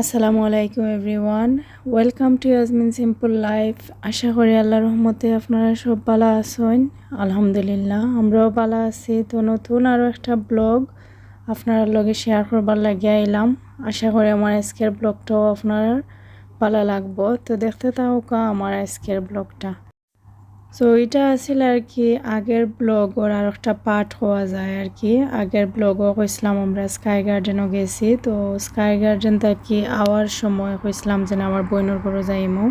আসসালামু আলাইকুম everyone. Welcome to Yasmin simple life. আশা করি আল্লাহ রহমতে আপনারা সব ভালো আছেন। আলহামদুলিল্লাহ, আমরাও ভালো আছি। তো নতুন আরও একটা ব্লগ আপনার লগে শেয়ার করবার লাগিয়ে আইলাম আশা করি আমার আজকের ব্লগটাও আপনার ভালো লাগবো। তো দেখতে থাকা আমার আজকের ব্লগটা। সো এটা আছিল আর কি, আগের ব্লগর আর একটা পার্ট হওয়া যায় আর কি। আগের ব্লগও কইসলাম আমরা স্কাই গার্ডেনও গেছি। তো স্কাই গার্ডেন থেকে আওয়ার সময় কইসলাম যে আমার বইনের ঘরও যাইমো।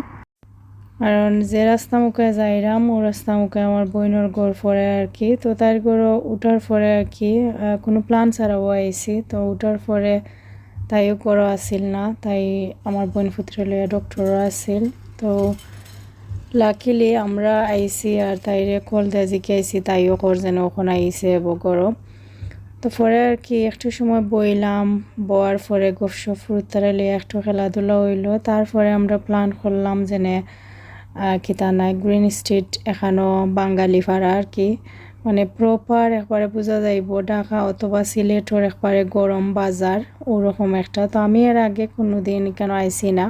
কারণ যে রাস্তা মুখে যাইরাম ও রাস্তা মুখে আমার বইনের ঘর পরে আর কি। তো তার ঘরও উঠার পরে আর কি কোনো প্ল্যান ছাড়াও আইছি। তো উঠার পরে তাইও করো আসিল না, তাই আমার বোন পুত্র লইয়া ডক্টরও আসিল তো লাকিলি আমরা আইসি আর তাইরে কল দিয়ে জিকে আইসি তাইও কর যেন ওখানে আইসে বগরও তো পরে আর কি, একটু সময় বইলাম, বয়ার পরে গপসপ ফুরুতারে লিয়ে একটু খেলাধুলা হইল। তারপরে আমরা প্ল্যান করলাম যেনে কিতা নাই গ্রিন স্ট্রিট এখানো বাঙালি পাড়া আর কি। মানে প্রপার একবারে বোঝা যাইব, ঢাকা অথবা সিলেটর একবারে গরম বাজার, ওরকম একটা। তো আমি এর আগে কোনো দিন কেন আইসি না।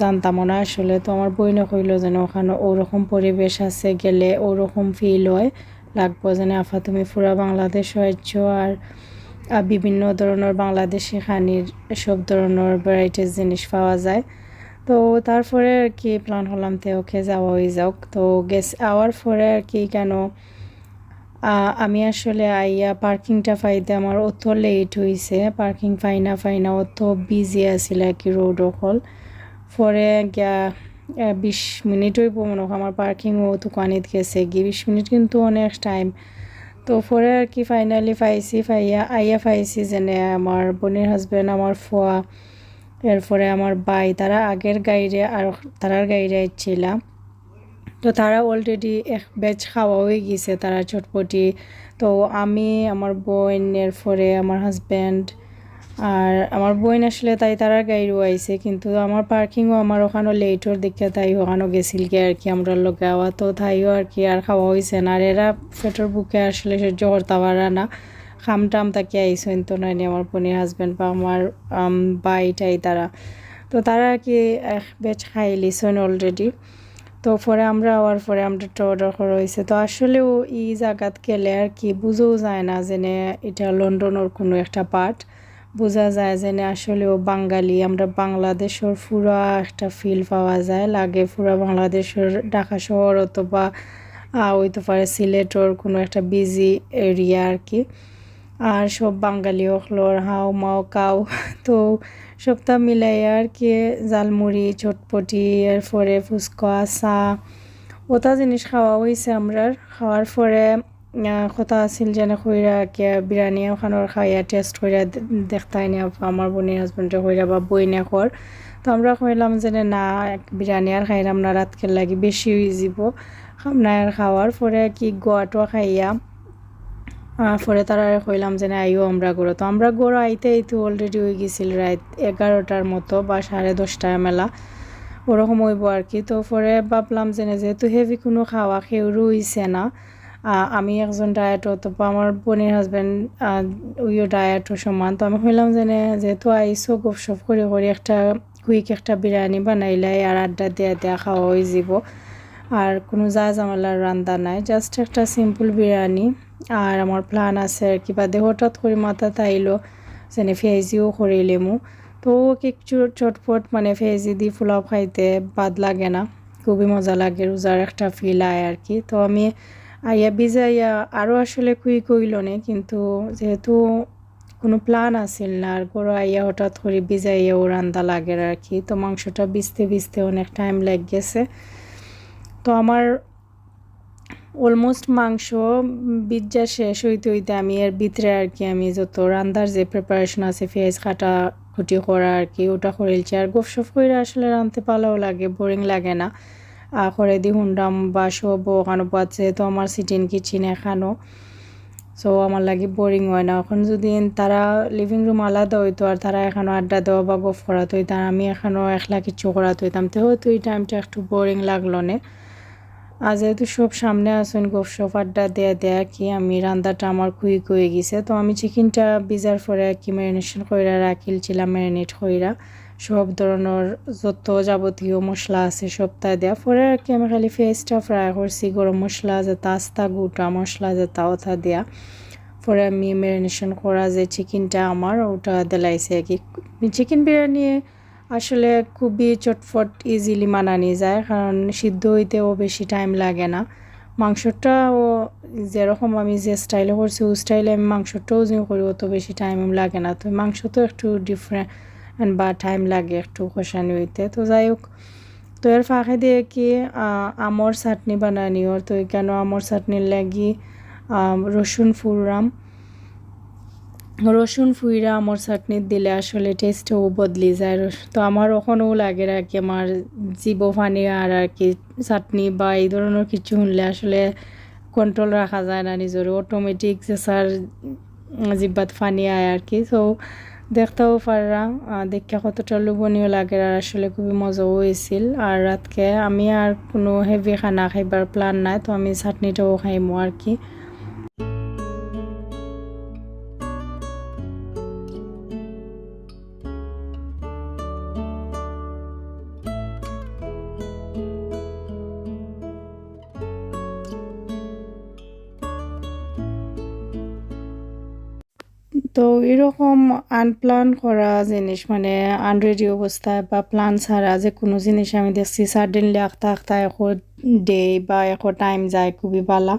জানতামও না আসলে। তো আমার বইনে কইলো যেন ওখানে ওরকম পরিবেশ আছে, গেলে ওরকম ফিল হয়। লাগবো যেন, আফা, তুমি পুরা বাংলাদেশ হয়েছ আর বিভিন্ন ধরনের বাংলাদেশি খানির সব ধরনের ভ্যারাইটিস জিনিস পাওয়া যায়। তো তারপরে আর কি প্ল্যান হলাম তে, ওকে যাওয়া হয়ে যাওক তো গেস আওয়ার পরে আর কি কেন আমি আসলে আইয়া পার্কিংটা পাইতে আমার অত লেট হয়েছে পার্কিং ফাইনা ফাইনা অত বিজি আছিল আর কি রোড অকল পরে গিয়া বিশ মিনিট হইব মনে আমার পার্কিং পার্কিংও দোকানিত গেছে। গিয়ে বিশ মিনিট কিন্তু অনেক টাইম তো পরে আর কি ফাইনালি পাইছি ফাইয়া আইয়া পাইছি যেনে আমার বোনের হাজব্যান্ড আমার ফোয়া, এরপরে আমার বাই, তারা আগের গাড়িরে আর তারার গাড়িরে আইছিলাম তো তারা অলরেডি এক ব্যাচ খাওয়া হয়ে গেছে, তারা চটপটি। তো আমি, আমার বোন, এরপরে আমার হাজব্যান্ড আর আমার বোন আসলে তাই তারা গাড়িও আইছে কিন্তু আমার পার্কিংও আমার ওখানে লেটর দেখে তাই ওখানেও গেছিল কি আর কি আমরা লোক গাওয়া তো তাইও আর কি আর খাওয়া হয়েছে না, আর এরা পেটের বুকে আসলে সহ্য করতে পারে না। খাম টাম তাকে আইসেন তো নাইনি আমার বোনের হাজব্যান্ড বা আমার বাই বাইটাই তারা। তো তারা আর কি বেচ খাই লিছেন অলরেডি তো পরে আমরা আওয়ার পরে আমরা তো অর্ডার করা হয়েছে তো আসলেও ই জায়গাত গেলে আর কি বুঝেও যায় না যেনে এটা লন্ডনের কোনো একটা পার্ট বোঝা যায় যে আসলেও বাঙালি। আমরা বাংলাদেশের পুরা একটা ফিল পাওয়া যায়। লাগে পুরা বাংলাদেশের ঢাকা শহর অথবা হইতে পারে সিলেটর কোনো একটা বিজি এরিয়া আর কি আর সব বাঙালি হলর হাও মাও কাউ তো সবটা মিলাই আর কি জালমুড়ি চটপটি, এরপরে ফুচকা, চা, ওটা জিনিস খাওয়া হয়েছে আমরা খাওয়ার পরে কথা আছিল যেন কইরা কে বিরিয়ানি ওখানোর খাইয়া টেস্ট কইরা দেখতাই না আমার বোনের হাজবেন্ডে কইরা বা বই বইনে কর। তো আমরা কইলাম যে না বিরিয়ানি আর খাইলাম না রাতকে লাগি বেশি হয়ে যাব। খামনা আর খাওয়ার পরে কি গোয়াটো খাইয়া পরে তারা কইলাম যে না, আইও আমরা গড়ো। তো আমরা গড়ো আইতে আইতে অলরেডি হয়ে গেছিল রাত এগারোটার মতো বা সাড়ে দশটায় মেলা। ওরকম হইব আর কি। তো পরে ভাবলাম যে যেহেতু হেভি কোনো খাওয়া খেউরও হইছে না আমি একজন ডায়েট অথবা আমার বোনের হাজব্যান্ড ওইও ডায়েটও সমান। তো আমি হইলাম যে যেহেতু আইসো গপসপ করে করে একটা কুইক একটা বিরিয়ানি বানাইলাই আর আড্ডা দেয়া দেয়া খাওয়া হয়ে যাব আর কোনো যা জামালার রান্দা নাই জাস্ট একটা সিম্পল বিরিয়ানি। আর আমার প্ল্যান আছে আর কি, বাদে হঠাৎ করে মাথা তাইলো যেনে ফেজিও করিলেমু তো একটু চটপট মানে ফেজি দি ফুলাও খাইতে বাদ লাগে না, খুবই মজা লাগে, রোজার একটা ফিল আয় আর কি। তো আমি আইয়া বিজাইয়া আরও আসলে কুই কইল নে, কিন্তু যেহেতু কোনো প্ল্যান আসিল না, আর গরু আইয়া হঠাৎ করে বিজাইয়া ও রান্দা লাগে আর কি, তো মাংসটা বিছতে বিছতে অনেক টাইম লেগ গেছে। তো আমার অলমোস্ট মাংস বিজ্জা শেষ হইতে হইতে আমি এর ভিতরে আর কি, আমি যত রান্দার যে প্রিপারেশন আছে, পেঁয়াজ কাটা খুঁটি করা আর কি, ওটা করেলছি আর গপসপ করে আসলে রাঁধতে পালাও লাগে বোরিং লাগে না। করে দি হুন্ডাম বা সব ওখানে পাচ্ছে, তো আমার সিটিন কিচেন এখানো সো আমার লাগে বোরিং হয় না। এখন যদি তারা লিভিং রুম আলাদা হইতো আর তারা এখানো আড্ডা দেওয়া বা গফ করাতো হইতাম আমি এখানো একলা কিছু করাতো হইতাম। তো হয়তো এই টাইমটা একটু বোরিং লাগল না। আর যেহেতু সব সামনে আসুন গপসপ আড্ডা দেয়া দেয়া কি, আমি রান্নাটা আমার কুইক হয়ে গেছে। তো আমি চিকেনটা বিজার পরে কি ম্যারিনেশন কইরা রাখিলছিলাম ম্যারিনেট কইরা। সব ধরনের যত যাবতীয় মশলা আছে সব তাই দেওয়া পরে আর কি আমি খালি ফেসটা ফ্রাই করছি, গরম মশলা যেটা আস্তা গোটা মশলা যেটা ওটা দেয়া। পরে আমি ম্যারিনেশন করা যে চিকেনটা আমার, ওটা দেলাইছে আর কি। চিকেন বিরিয়ানি আসলে খুবই চটফট ইজিলি মানানি যায়, কারণ সিদ্ধ হইতেও বেশি টাইম লাগে না। মাংসটাও যেরকম আমি যে স্টাইলে করছি, ওই স্টাইলে আমি মাংসটাও যে করি, অত বেশি টাইম লাগে না। তো মাংস তো একটু ডিফারেন্ট বা টাইম লাগে একটু কষানি হইতে তো যাই হোক তো এর ফাঁকে দিয়ে কি আমর চাটনি বানানি ওর তো কেন আমর চাটনির লাগি রসুন ফুররাম রসুন ফুইরা আমার চাটনি দিলে আসলে টেস্টও বদলি যায় তো আমার ওখানেও লাগে আর কি আমার জীব ফানি আর আর কি চাটনি বা এই ধরনের কিছু শুনলে আসলে কন্ট্রোল রাখা যায় না নিজের অটোমেটিক যে স্যার জিব্বাত ফানি আয় আর কি তো দেখতেও পারলাম দেখে কতটা লোভনীয় লাগে আর আসলে খুবই মজাও হয়েছিল। আর রাতকে আমি আর কোনো হেভি খানা খাইবার প্ল্যান নাই, তো আমি চাটনিটাও খাইমো আর কি। তো এরকম আনপ্ল্যান করা জিনিস মানে আনরেডি অবস্থায় বা প্ল্যান ছাড়া যে কোনো জিনিস আমি দেখছি সাডেনলি আঁকতা আঁকতা এখন ডে বা এখন টাইম যায় খুবই বালা।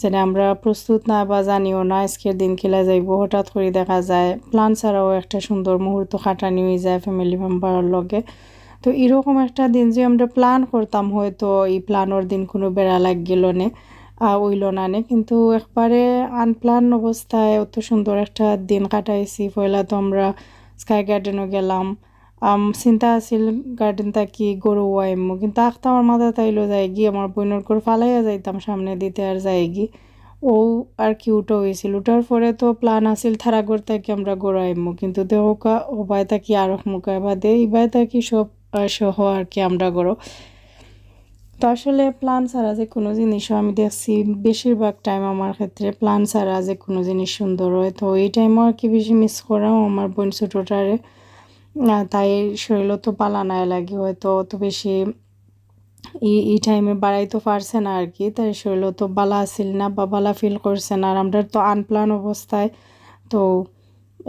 যেন আমরা প্রস্তুত না বা জানিও না, আজকের দিন খেলা যাইব, হঠাৎ করে দেখা যায় প্ল্যান ছাড়াও একটা সুন্দর মুহূর্ত খাটানি হয়ে যায় ফ্যামিলি মেম্বারের লগে। তো এরকম একটা দিন যে আমরা প্ল্যান করতাম, হয়তো এই প্ল্যানের দিন কোনো বেড়া লাগ গেল না। উইল নানে কিন্তু একবারে আনপ্লান অবস্থায় অত সুন্দর একটা দিন কাটাইছি। পয়লা তো আমরা স্কাই গার্ডেনও গেলাম। চিন্তা আছিল গার্ডেনটা কি গরু আইমো? কিন্তু আখতা আমার মাথা তাইলো যাই গিয়ে আমার বইনের করে ফালাইয়া যাইতাম, সামনে দিতে আর গি ও আর কি উঠো হয়েছিল উঠার পরে তো প্ল্যান আছিল, থারা করতে কি আমরা গরু আইমো। কিন্তু দেহকা ওবায় থাকি আর মুখা বা দে ইবাই থাকি সব সহ আর কি আমরা গরো। তো আসলে প্ল্যান ছাড়া যে কোনো জিনিসও আমি দেখছি বেশিরভাগ টাইম আমার ক্ষেত্রে প্ল্যান ছাড়া যে কোনো জিনিস সুন্দর হয়। তো এই টাইমও আর কি বেশি মিস করাও আমার বোন ছোটোটারে। তাই শরীরও তো পালানায় লাগে হয়তো, অত বেশি এই এই টাইমে বাড়াইতে পারছে না আর কি। তাই শরীরও তো বালা আসিল না বা বালা ফিল করছে না। আর আমরা তো আনপ্লান অবস্থায়, তো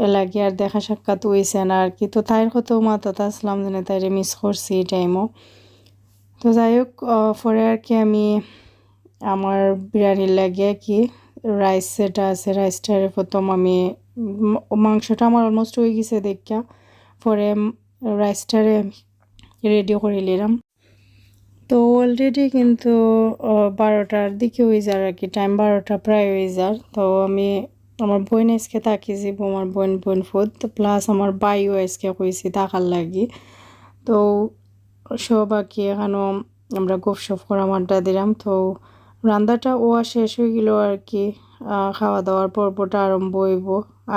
এলাকি আর দেখা সাক্ষাৎ হয়েছে না আর কি। তো তাইর কত মাথাতে আসলাম যেন তাইরে মিস করছি এই টাইমও তো যাই হোক পরে আর কি আমি আমার বিরিয়ানির লাগে কি রাইস যেটা আছে রাইসটার প্রথম আমি মাংসটা আমার অলমোস্ট হয়ে গেছে দেখা পরে রাইসটারে রেডি করে নিলাম। তো অলরেডি কিন্তু বারোটার দিকে হয়ে যার আর কি টাইম বারোটা প্রায় হয়ে যার। তো আমি আমার বোন আজকে তাকিয়েছি আমার বোন বোন ফুড প্লাস আমার বাইও আজকে কইছি তাকার লাগি। তো সব আর কি এখানেও আমরা গপসপ করা আড্ডা দিলাম। তো রান্নাটা ও শেষ হয়ে গেল আর কি। খাওয়া দাওয়ার পর্বটা আরম্ভ হইব।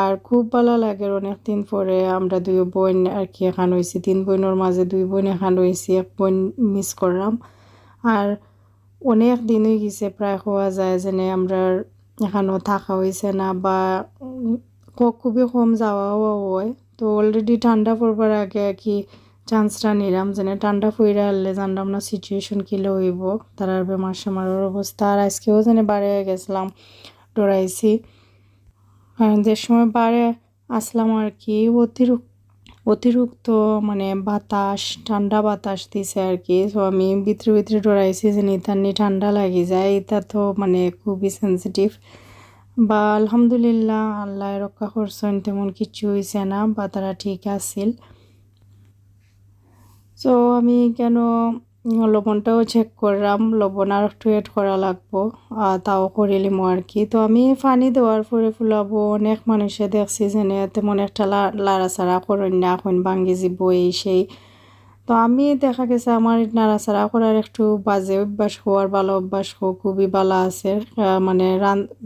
আর খুব ভালো লাগে অনেক দিন পরে আমরা দুই বোন আর কি এখান হয়েছি তিন বোনের মাঝে দুই বোন এখান হয়েছি এক বোন মিস করলাম। আর অনেক দিন হয়ে গেছে, প্রায় হওয়া যায় যেন আমরা এখানেও থাকা হয়েছে না বা খুবই কম যাওয়াও হয়। তো অলরেডি ঠান্ডা পড়বার আগে আর কি চান্সটা নিলাম, যেন ঠান্ডা ফুইরা আনলে জানলাম না সিচুয়েশন কিলে হইব তারার বেমার সেমারের অবস্থা। আর আজকেও যেন বাড়ে গেছিলাম ডরাইছি যে সময় বাড়ে আসলাম আর কি অতিরিক্ত অতিরিক্ত মানে বাতাস ঠান্ডা বাতাস দিছে আর কি। তো আমি ভিতরে ভিতরে ডরাইছি যে নিতান্নি ঠান্ডা লাগি যায়, এটা তো মানে খুবই সেন্সিটিভ বা আলহামদুলিল্লাহ, আল্লাহ রক্ষা করছেন তেমন কিছু হয়েছে না, বা তারা ঠিক আছিল। সো আমি কেন লবণটাও চেক করলাম, লবণ আর একটু এড করা লাগবো তাও করিলিম আর কি। তো আমি পানি দেওয়ার পরে ফুলাবো, অনেক মানুষে দেখছি যেনে তেমন একটা লাড়াচাড়া করেন না, এখন ভাঙ্গি যাব এই সেই। তো আমি দেখা গেছে আমার নাড়াচাড়া করার একটু বাজে অভ্যাস, হওয়ার ভালো অভ্যাস খুবই ভালো আছে। মানে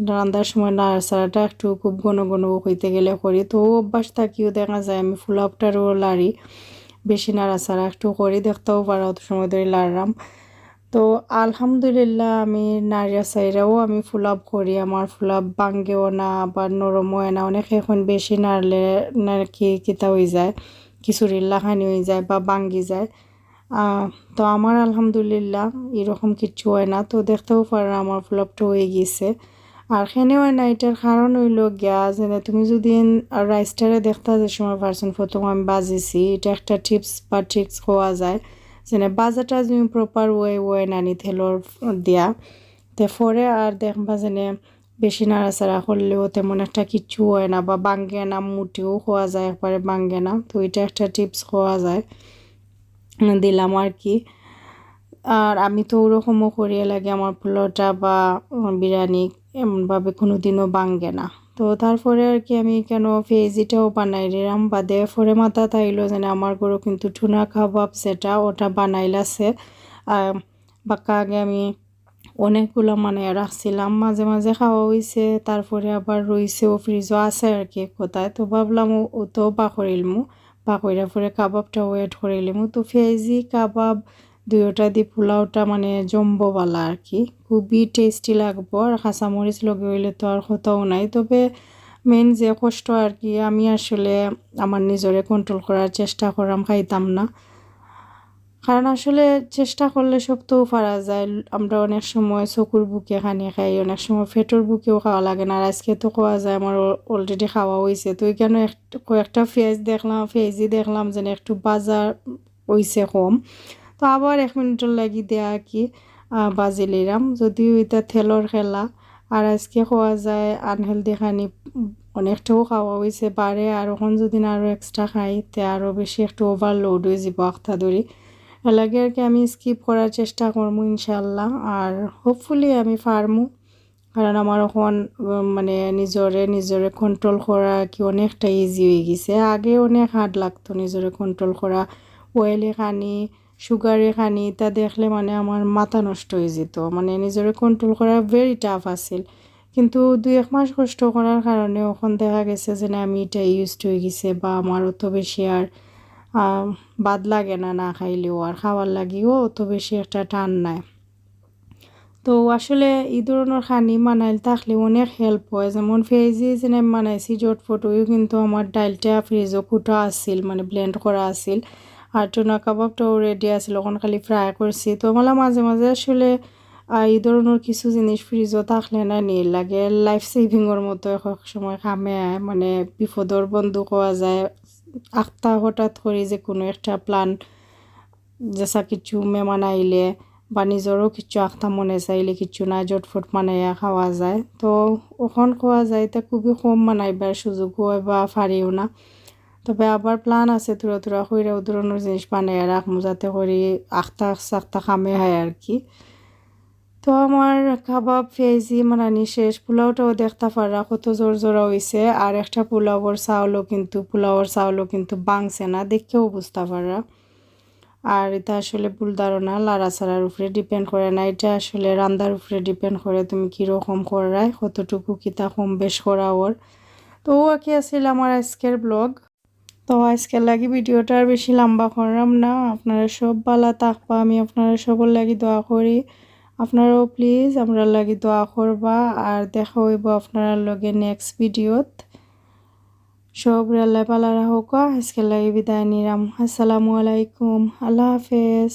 রান্নার সময় নাড়াচাড়াটা একটু খুব ঘন ঘন হইতে গেলে করি। তো অভ্যাস থাকিও দেখা যায়, আমি ফুলাপটারও লাড়ি। বেশি নাড়াচাড়া একটু করি, দেখতেও পারো অত সময় ধরে লাড়লাম। তো আলহামদুলিল্লাহ আমি নারিয়া সাইরাও আমি ফুলাপ করি, আমার ফুলাপ বাঙ্গেও না বা নরমও না। অনেক এখন বেশি নাড়লে নাকি কিতা হয়ে যায়, খিচুড়ির লাখানি হয়ে যায় বা বাঙ্গি যায়। তো আমার আলহামদুলিল্লাহ এরকম কিচ্ছু হয় না। তো দেখতেও পারে আমার ফুলাপটা হয়ে গিয়েছে। আর খেনে হয় না এটার কারণ হইল গিয়া যে তুমি যদি রাইসটারে দেখতে যে সময় পারছেন প্রথম আমি বাজিছি, এটা একটা টিপস বা ট্রিক্স হওয়া যায়। যেনে বাজাটা তুমি প্রপার ওয়ে ওয়ে নানি তেলর দিয়া, তে পরে আর দেখবা যেনে বেশি নাড়াচাড়া করলেও তেমন একটা কিচ্ছু হয় না বা বাঙ্গে না, মুটিও খোয়া যায়, একবারে বাঙ্গে না। তো এটা একটা টিপস খোয়া যায়। দিলাম আর কি। আর আমি তো ওরকমও করিয়ে লাগে আমার পোলাওটা বা বিরিয়ানি এমনভাবে কোনো দিনও বাঙ্গে না। তো তারপরে আর কি আমি কেন ফেজিটাও বানাই রিলাম বাদে ফরে মাথা তাইলো যেন আমার গরু কিন্তু টুনা কাবাব যেটা ওটা বানাইলাছে। বাক্কা আগে আমি অনেকগুলো মানে রাখছিলাম, মাঝে মাঝে খাওয়া হয়েছে তারপরে আবার রইছেও ফ্রিজও আছে আর কি কোথায়। তো ভাবলাম ও তো বাকরিলমু বাকইরা পরে কাবাবটা ওয়েট করিলিমু তো ফেজি কাবাব দুয়োটা দি পোলাওটা মানে জম্বওয়ালা আর কি। খুবই টেস্টি লাগবো আর কাঁচামরিচ হইলে তো আর কোথাও নাই। তবে মেন যে কষ্ট আর কি, আমি আসলে আমার নিজরে কন্ট্রোল করার চেষ্টা করাম, খাইতাম না। কারণ আসলে চেষ্টা করলে সব তো পারা যায়। আমরা অনেক সময় চকুর বুকে খানি খাই, অনেক সময় ফেটোর বুকেও খাওয়া লাগে না। আর আজকে তো খাওয়া যায়, আমার অলরেডি খাওয়া হয়েছে তো এখানে কয়েকটা ফেজ দেখলাম, ফেজই দেখলাম যেন একটু বাজার হয়েছে কম। তো আবার এক মিনিটের লাগি দেয়া কি বাজি লিলাম যদিও এটা তেলর খেলা আর আজকে খাওয়া যায় আনহেলদি খানি অনেকটাও খাওয়া হয়েছে বারে আর ওখান যদি আরও এক্সট্রা খাই তে আরও বেশি একটু ওভারলোড হয়ে যাব আখতা ধরি এলাগে আর কি আমি স্কিপ করার চেষ্টা করব ইনশাল্লাহ আর হোপফুলি আমি পারমু কারণ আমার এখন মানে নিজরে নিজরে কন্ট্রোল করা কি অনেকটা ইজি হয়ে গেছে। আগে অনেক হার্ড লাগতো নিজরে কন্ট্রোল করা ওয়েলে খানি সুগারে খানি তা দেখলে মানে আমার মাথা নষ্ট হয়ে যেত। মানে নিজের কন্ট্রোল করা ভেরি টাফ আছিল। কিন্তু দুই এক মাস কষ্ট করার কারণে ওখান দেখা গেছে যে না, আমি এটা ইউজ হয়ে গেছে বা আমার অত বেশি আর বাদ লাগে না না খাইলেও আর খাওয়ার লাগিও অত বেশি একটা টান নাই। তো আসলে এই ধরনের খানি মানাইল থাকলে অনেক হেল্প হয়। যেমন ফেজি যেনে মানাইছি জটফট ওইও কিন্তু আমার ডাইলটা ফ্রিজও কুটা আসছিল মানে ব্লেন্ড করা আসছিল আর টুনা কাবাবটাও রেডি আছিল ওখান খালি ফ্রাই করছি তো আমার মাঝে মাঝে আসলে এই ধরনের কিছু জিনিস ফ্রিজও থাকলে না লাগে। লাইফ সেভিংয়ের মতো এক সময় কামে মানে বিপদর বন্ধু কোয়া যায়। আখতা হঠাৎ করে যে কোনো একটা প্ল্যান যেসা কিছু মেমান আইলে বা নিজেরও কিছু আখতা মনে চাইলে কিছু নাই জটফট মানাইয়া খাওয়া যায়। তো ওখন খোয়া যায় তা খুবই কম মানাইবার সুযোগ হয় বা ফারিও না। তবে আবার প্ল্যান আছে তুরা তুরা কইরা ধরনের জিনিস বানাইয়া রাখব যাতে করি আখতা সাখতা খামে হয় আর কি তো আমার কাবাব ফেজি মানানি শেষ, পোলাওটাও দেখতে পারা, কত জোর জোরা হয়েছে আর একটা পোলাওর চাউলও কিন্তু, পোলাওর চাউলও কিন্তু বাংছে না, দেখেও বুঝতে পারা। আর এটা আসলে ভুল ধারণা, লাড়াছাড়ার উপরে ডিপেন্ড করে না। এটা আসলে রান্দার উপরে ডিপেন্ড করে তুমি কীরকম করায়, কতটুকু কিতা কম বেশ করা ওর। তো ও কি আসলে আমার আজকের ব্লগ তো আজকের লাগি ভিডিওটা আর বেশি লম্বা করলাম না। আপনারা সব বালা থাকবা, আমি আপনারা সবর লাগি দোয়া করি। আপনারাও প্লিজ আমরা লাগি দোয়া করবা আর দেখা হইব আপনার লগে নেক্সট ভিডিওত সব রেল্লা পালা হোক আজকের লাগি বিদায় নিলাম। আসসালামু আলাইকুম, আল্লাহ হাফেজ।